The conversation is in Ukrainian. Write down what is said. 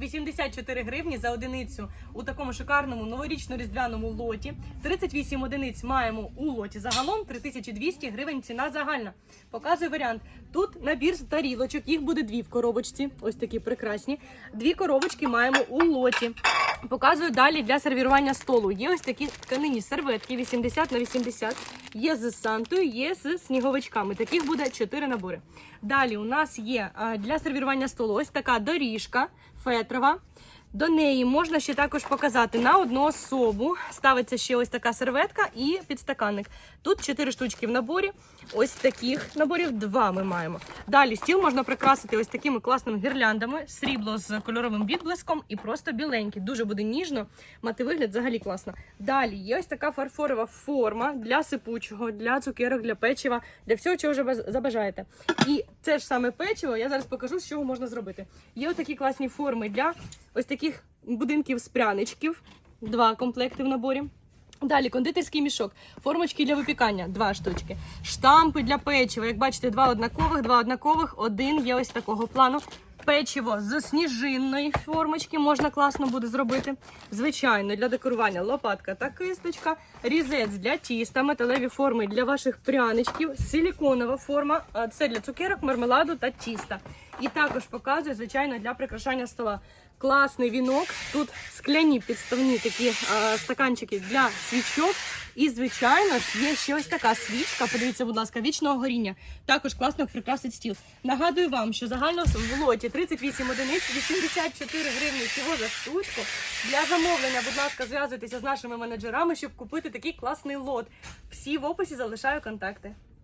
84 гривні за одиницю у такому шикарному новорічно-різдвяному лоті. 38 одиниць маємо у лоті. Загалом 3200 гривень ціна загальна. Показую варіант. Тут набір з тарілочок, їх буде дві в коробочці. Ось такі прекрасні. Дві коробочки маємо у лоті. Показую далі для сервірування столу. Є ось такі тканині серветки 80 на 80. Є з сантою, є з сніговичками. Таких буде 4 набори. Далі у нас є для сервірування столу ось така доріжка фетрова. До неї можна ще також показати на одну особу. Ставиться ще ось така серветка і підстаканник. Тут 4 штучки в наборі. Ось таких наборів два ми маємо. Далі стіл можна прикрасити ось такими класними гірляндами, срібло з кольоровим відблиском і просто біленький. Дуже буде ніжно, мати вигляд взагалі класно. Далі є ось така фарфорова форма для сипучого, для цукерок, для печива, для всього, чого вже забажаєте. І це ж саме печиво, я зараз покажу, з чого можна зробити. Є отакі класні форми для ось таких будинків з пряничків. Два комплекти в наборі. Далі кондитерський мішок, формочки для випікання, два штучки, штампи для печива. Як бачите, два однакових, два однакових, один є ось такого плану. Печиво з сніжинної формочки можна класно буде зробити. Звичайно, для декорування лопатка та кисточка, різець для тіста, металеві форми для ваших пряничків, силіконова форма. Це для цукерок, мармеладу та тіста. І також показую, звичайно, для прикрашання стола. Класний вінок. Тут скляні підставні такі е, стаканчики для свічок. І, звичайно ж, є ще ось така свічка. Подивіться, будь ласка, вічного горіння. Також класно прикрасить стіл. Нагадую вам, що загально в лоті 38 одиниць, 84 гривні всього за штучку. Для замовлення, будь ласка, зв'язуйтеся з нашими менеджерами, щоб купити такий класний лот. Всі в описі залишаю контакти.